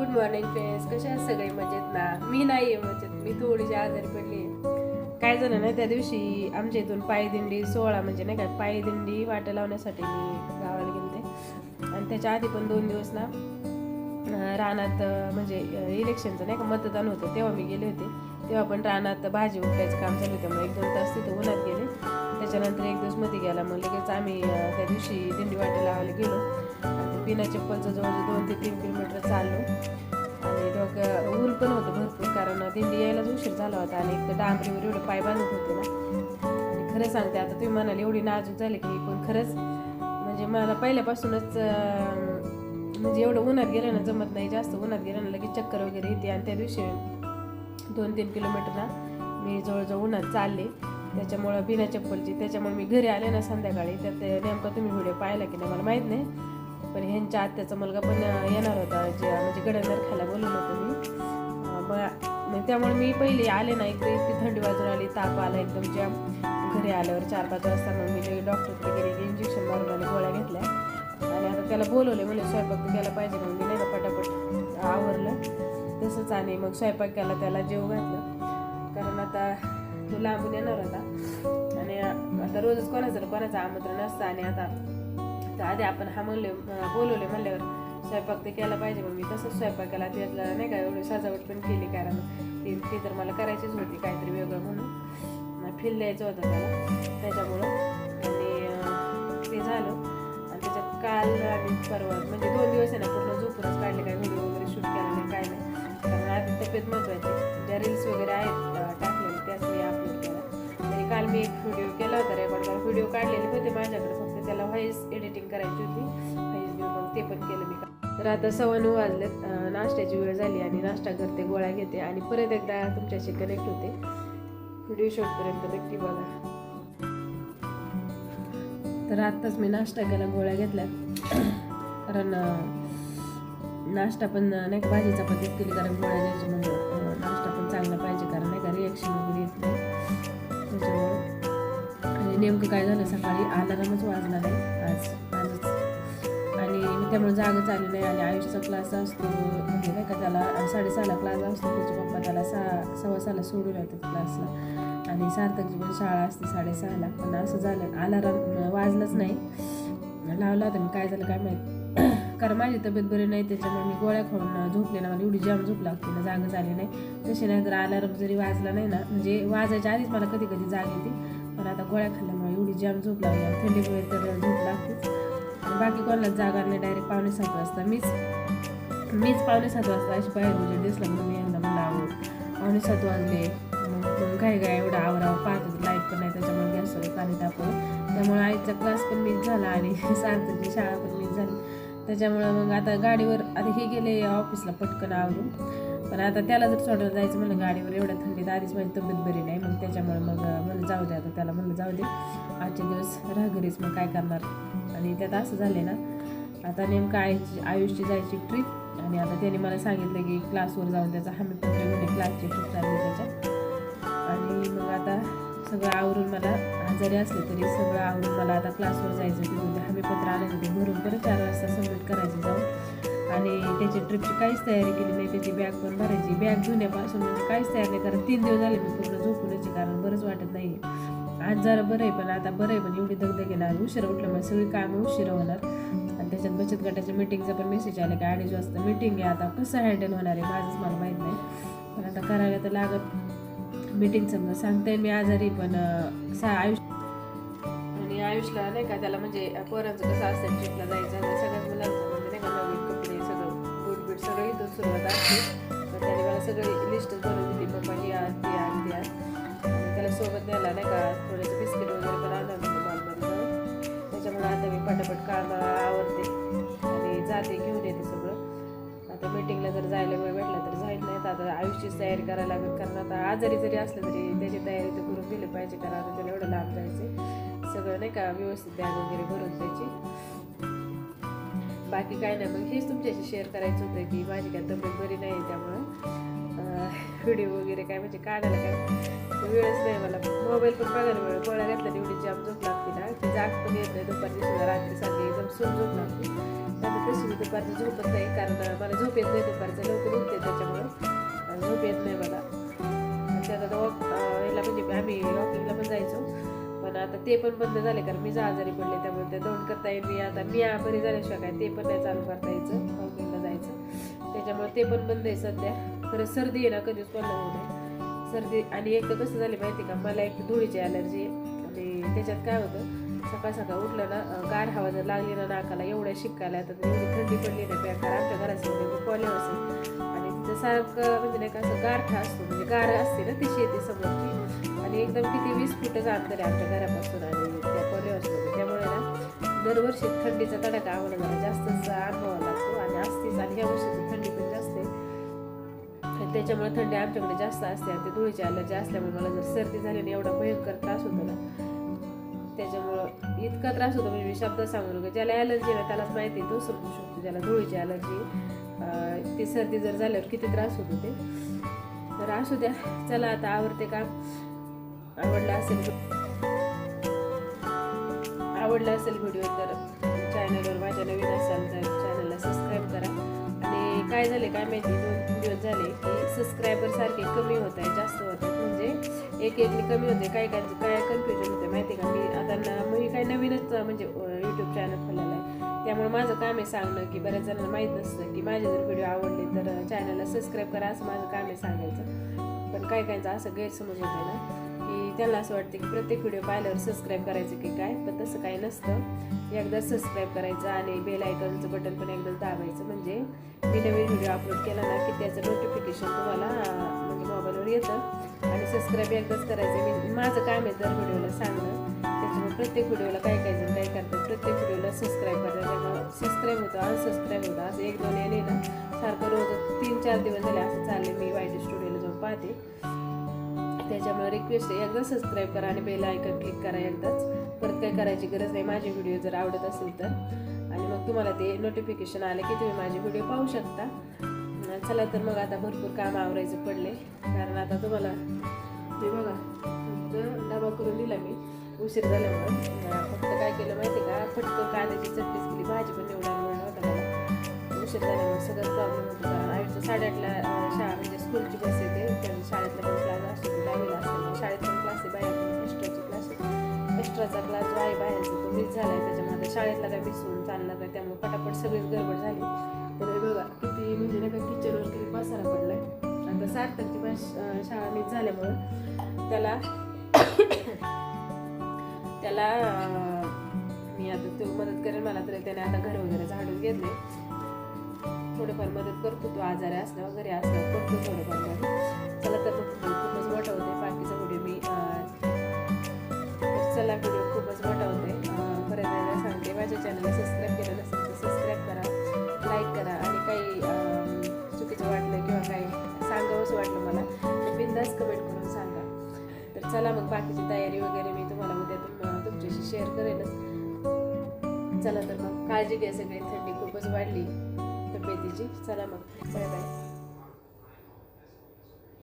Good morning friends कशा आहेत सगळे? मजेत ना? मी नाही आहे मजेत मी थोडीशी आजारी पडली काय झालं ना त्या दिवशी आमच्या इथून पायदिंडी सोहळा म्हणजे नाही का पायदिंडी वाटा लावण्यासाठी मी गावाला गेलते. आणि त्याच्या आधी पण दोन दिवस ना रानात म्हणजे इलेक्शनचं नाही का मतदान होतं तेव्हा मी गेले होते. तेव्हा पण रानात भाजी उठायचं काम चालू होतं मग एक दोन तास तिथं उन्हात गेले. त्याच्यानंतर एक दिवसमध्ये गेला मग लगेच आम्ही त्या दिवशी दिंडी वाटा लावायला गेलो. बिना चप्पलचं जवळजवळ दोन ते तीन किलोमीटर चाललो. आणि डोकं ऊन पण होतं भरपूर कारण दिंडी यायलाच उशीर झाला होता आणि एक तर डांबरीवर एवढं पाय बांधत होते ना. आणि खरं सांगते आता तुम्ही म्हणाले एवढी नाजूक झाली की पण खरंच म्हणजे मला पहिल्यापासूनच म्हणजे एवढं उन्हात गेलं ना जमत नाही जास्त उन्हात गेलं ना लगेच चक्कर वगैरे येते. आणि त्या दिवशी दोन तीन किलोमीटरला मी जवळजवळ उन्हात चालले. त्याच्यामुळं बिना चप्पलची त्याच्यामुळे मी घरी आले ना संध्याकाळी. तर ते नेमका तुम्ही व्हिडिओ पाहिला की नाही मला माहीत नाही. पण ह्यांच्या आत्याचा मुलगा पण येणार होता जे म्हणजे गडंदर खायला बोलून होतं मी. मग मग त्यामुळे मी पहिले आले ना इकडे इतकी थंडी वाजून आली ताप आला एकदम जाम घरी आल्यावर चार पाच वाजता मग मी डॉक्टरकडे गेले इंजेक्शन मारून आणि गोळ्या घेतल्या. आणि आता त्याला बोलवले म्हणजे स्वयंपाक तर केला पाहिजे मग मी नाही का पटापट आवरलं तसंच आणि मग स्वयंपाक केला त्याला जेव घातलं. कारण आता तो लांबून येणार होता. आणि आता रोजच कोणाचं कोणाचं आमंत्रण असतं आणि आता तर आधी आपण हा म्हणले बोलवले म्हणल्यावर स्वयंपाक ते केला पाहिजे. मग मी तसंच स्वयंपाक केला. त्यातला नाही का एवढी सजावट पण केली कारण ती ती तर मला करायचीच होती काहीतरी वेगळं म्हणून. फील द्यायचं होतं त्याला. त्याच्यामुळं आणि ते झालं. आणि त्याच्यात काल आणि परवा म्हणजे दोन दिवस आहे ना पूर्ण झोपूनच काढले काय व्हिडिओ वगैरे शूट केला नाही काय नाही. कारण आधी तब्येत महत्वाची ज्या रील्स वगैरे आहेत अं, टाकलेले त्याच मी अपलोड केला आणि काल मी एक व्हिडिओ केला होता रेकॉर्ड मला व्हिडिओ काढलेले होते माझ्याकडे फक्त त्याला व्हॉइस एडिटिंग करायची होती. व्हॉइस देऊन मग ते पण केलं मी. तर आता सव्वा नऊ वाजलेत नाश्त्याची वेळ झाली आणि नाश्ता करते गोळ्या घेते आणि परत एकदा तुमच्याशी कनेक्ट होते. व्हिडिओ शॉटपर्यंत नक्की बघा. तर आत्ताच मी नाश्ता केला गोळ्या घेतल्या. कारण नाश्ता पण नाही भाजी चपातीच केली कारण गोळ्या घ्यायची म्हणजे नेमकं काय झालं सकाळी? अलारामच वाजला नाही. आज आजच. आणि मी त्यामुळे जागच आली नाही आणि आयुष्याचा क्लास असतो. म्हणजे नाही का त्याला साडेसहाला क्लास असतो. त्याचे पप्पा त्याला सहा सव्वा सहाला सोडून येतात क्लासला आणि सार्थकची पण शाळा असते साडेसहाला. पण असं झालं अलाराम वाजलंच नाही. लावला होता मी. काय झालं काय माहीत? कारण माझी तब्येत बरी नाही. त्याच्यामुळे मी गोळ्या खाऊन झोपले ना. मला एवढी जाम झोप लागते. ना जागच झाली नाही. तशी नाही तर अलाराम जरी वाजला नाही ना म्हणजे वाजायच्या आधीच मला कधी कधी जाग येते. पण आता गोळ्या खाल्ल्यामुळे एवढी जाम झोप लागली. थंडीमुळे तर झोप लागतेच आणि बाकी कोणाला जागा नाही डायरेक्ट पावणे सात वाजता. मीच मीच पावणे सात वाजता अशी बाहेर म्हणजे दिसला म्हणून मी यांना मला आवड पावणे सात वाजले. मग काय काय एवढा आवराव पाहत होती लाइट पण नाही त्याच्यामुळे गॅसवर पाणी तापवलं. त्यामुळे आईचा क्लास पण मीच झाला आणि सार्थकची शाळा पण मीच झाली. त्याच्यामुळं मग आता गाडीवर आता हे गेले ऑफिसला पटकन आवरून. पण आता त्याला जर सोडायला जायचं म्हणलं गाडीवर एवढ्या थंडीत आधीच माझी तब्येत बरी नाही मग त्याच्यामुळे मग म्हणलं जाऊ दे आता त्याला म्हणलं जाऊ दे. आजचे दिवस राह घरीच मग काय करणार? आणि त्यात असं झाले ना आता नेमकं आयुष्य आयुषची जायची ट्रिप आणि आता त्याने मला सांगितलं की क्लासवर जाऊन त्याचा हमीपत्र म्हणजे क्लासची ट्रिप चालली त्याच्या. आणि मग आता सगळं आवरून मला आजारी असले तरी सगळं आवरून मला आता क्लासवर जायचं तिथे हमीपत्र आलं ते भरून परत चार वाजता सबमिट करायचं जाऊन. आणि त्याची ट्रिपची काहीच तयारी केली नाही. त्याची बॅग पण भरायची. बॅग घेण्यापासून म्हणजे काहीच तयार नाही. कारण तीन दिवस झाले मी पूर्ण झोपूनच कारण बरंच वाटत नाही. आज जरा बरं आहे पण आता बरं आहे. पण एवढी दगदग आणि उशीर उशिरा उठल्यामुळे सगळी कामं उशिरा होणार. आणि त्याच्यात बचत गटाच्या मिटिंगचा पण मेसेज आला की अडीच वाजता मिटिंग आहे. आता कसं हँडल होणार आहे? माझंच मला माहीत नाही. पण आता करायला तर लागत मीटिंग समजा सांगते मी आजारी पण सहा सा आयुष आणि आयुषला नाही का त्याला म्हणजे पोरांचं कसं असतं ट्रिपला जायचं. सगळं सुरुवात असते तर त्याने मला सगळी लिस्ट बनवून दिली पप्पा ही आण ती आण ती आण. त्याला सोबत न्यायला नाही का थोडंसं बिस्किट वगैरे पण आणलं होतं मॉलमध्ये त्याच्यामुळे आता मी पटापट काम आवडते आणि जाते घेऊन येते सगळं. आता मीटिंगला जर जायला वेळ भेटला तर जाईल नाही. तर आता आयुष्याची तयारी करायला लागेल कारण आता आजारी जरी असलं तरी त्याची तयारी तर करून दिली पाहिजे कारण आता त्याला एवढं लाभ जायचं सगळं नाही का व्यवस्थित बॅग वगैरे भरून द्यायची. बाकी काय नाही मग हेच तुमच्याशी शेअर करायचं होतं की माझी काय तब्येत बरी नाही आहे त्यामुळं व्हिडिओ वगैरे काय म्हणजे काढायला काय वेळच नाही मला. मोबाईल पण बघायला वेळ गोळ्या घातल्या एवढी जाम झोप लागते ना. की जाग पण येत नाही दुपारची सुद्धा रात्री सारखी एकदम सून झोप लागते. त्यामुळे तशी मी दुपारची झोपत नाही कारण मला झोप येत नाही दुपारचं लवकर उठते त्याच्यामुळं. झोप येत नाही मला. आणि त्यात आता वॉक याला म्हणजे आम्ही वॉकिंगला पण जायचो. पण आता ते पण बंद झाले कारण मी आजारी पडले त्यामुळे ते दोन करता येईल मी आता मी बरी झाल्याशिवाय काय ते पण नाही चालू करता यायचं वॉकिंगला जायचं. त्याच्यामुळे ते पण बंद आहे सध्या. खरं सर्दी आहे ना कधीच पण होऊ नये. सर्दी आणि एकदा कसं झालं माहिती का? मला एक धुळीची ॲलर्जी आहे. आणि त्याच्यात काय होतं? सकाळ सकाळ उठलं ना गार हवा जर लागली ना नाकाला एवढ्या शिकायला तर एवढी थंडी पडली ना बेकार आमच्या घरासमोर कॉलेज असेल आणि तिथं सारखं म्हणजे नाही का असं गारठा असतो म्हणजे गार असते ना ती शेती समोरची. आणि एकदम किती वीस फुटच अंतर आहे आमच्या घरापासून आणि त्या कॉलेजमध्ये त्यामुळे ना दरवर्षी थंडीचा तडाखा आम्हाला जरा जास्तच अनुभवावा लागतो आणि असतेच आणि ह्या वर्षी थंडी पण जास्त आहे. त्याच्यामुळे थंडी आमच्याकडे जास्त असते आणि ते धुळीची अलर्जी असल्यामुळे मला जर सर्दी झाली ना एवढा भयंकर त्रास होतो ना त्याच्यामुळं इतका त्रास होतो. म्हणजे मी शब्द सांगू नका. ज्याला ॲलर्जी आहे त्यालाच माहिती आहे, तो समजू शकतो ज्याला धुळीची ॲलर्जी ती सर्दी जर झाल्यावर किती त्रास होतो ते. तर असू द्या. चला आता आवडते का आवडला असेल आवडला असेल व्हिडिओ तर चॅनलवर माझ्या नवीन असाल तर चॅनलला सबस्क्राईब करा. आणि काय झाले काय माहिती दोन दिवस झाले की सबस्क्रायबर सारखे कमी होत आहे जास्त होत आहेत. म्हणजे एक एकने कमी होते काय काय काय कन्फ्युजन होते माहिती का? मी आता मी काय नवीनच म्हणजे यूट्यूब चॅनल खोललेला आहे. त्यामुळे माझं काम आहे सांगणं की बऱ्याच जणांना माहीत नसतं की माझे जर व्हिडिओ आवडले तर चॅनलला सबस्क्राईब करा असं माझं काम आहे सांगायचं. पण काय कायचं असं गैरसमज होते ना. की त्यांना असं वाटतं की प्रत्येक व्हिडिओ पाहिल्यावर सबस्क्राईब करायचं की काय? पण तसं काही नसतं. एकदा सबस्क्राईब करायचं आणि बेल आयकॉनचं बटन पण एकदा दाबायचं. म्हणजे मी नवीन व्हिडिओ अपलोड केला ना की त्याचं नोटिफिकेशन तुम्हाला म्हणजे मोबाईलवर येतं. आणि सबस्क्राईब एकदाच करायचं. मी माझं काम आहे दर व्हिडिओला सांगणं. त्याच्यामुळे प्रत्येक व्हिडिओला काय काय जण काय करतात प्रत्येक व्हिडिओला सबस्क्राईब करतात. त्यामुळे सबस्क्राईब होतं अनसबस्क्राईब होतं. असं एक दोन येणे ना सारखं रोज तीन चार दिवस झाले असं चालले मी वाईट स्टुडिओला जाऊन पाहते. त्याच्यामुळे रिक्वेस्ट आहे. एकदा सबस्क्राईब करा आणि बेल आयकन क्लिक करा एकदाच. परत काही करायची गरज नाही. माझे व्हिडिओ जर आवडत असेल तर. आणि मग तुम्हाला ते नोटिफिकेशन आले की तुम्ही माझे व्हिडिओ पाहू शकता. चला तर मग आता भरपूर काम आवरायचं पडले. कारण आता तुम्हाला हे बघा तुमचं डबा करून दिला मी. उशीर झाल्यामुळे. फक्त काय केलं माहिती का? फटकं कांद्याची चटणीच केली. भाजी पण निवडायला मिळणार होता मला. उशीर झाल्यामुळे सगळं प्रॉब्लेम होतो. कारण आईचं साडेआठला शाळा स्कूलची बस येते. त्यांनी शाळेतला पण क्लास असतो दहावीला असतो. शाळेत पण क्लास आहे बाहेर पण एक्स्ट्राची क्लास आहे. एक्स्ट्राचा क्लास जो आहे बाहेरचा तो मिस झाला आहे त्याच्यामध्ये. शाळेतला काय विसरून होऊन चालणार नाही त्यामुळे पटापट सगळीच गडबड झाली. तर बघा किती म्हणजे नाही का किचनवर किती पसारा आहे आता सार्थकची पण शाळा मिस झाल्यामुळं त्याला त्याला मी आता तो मदत करेन मला तरी. त्याने आता घर वगैरे झाडून घेतले थोडीफार मदत करतो तो आजारी असल्यावर घरी असल्यावर करतो थोडंफार मदत. चला तर मग खूपच मोठा होते. बाकीचा व्हिडिओ मी तर चला व्हिडिओ खूपच मोठा होते. परत एकदा सांगते माझ्या चॅनलला सबस्क्राईब केलं नसेल तर सबस्क्राईब करा लाईक करा आणि काही चुकीचं वाटलं किंवा काही सांगावंच वाटलं मला तर बिंदास कमेंट करून सांगा. तर चला मग बाकीची तयारी वगैरे मी तुम्हाला उद्या तुमच्याशी शेअर करेनच चला तर मग काळजी घ्या सगळी. थंडी खूपच वाढली. तब्येतीची चला मग बाय बाय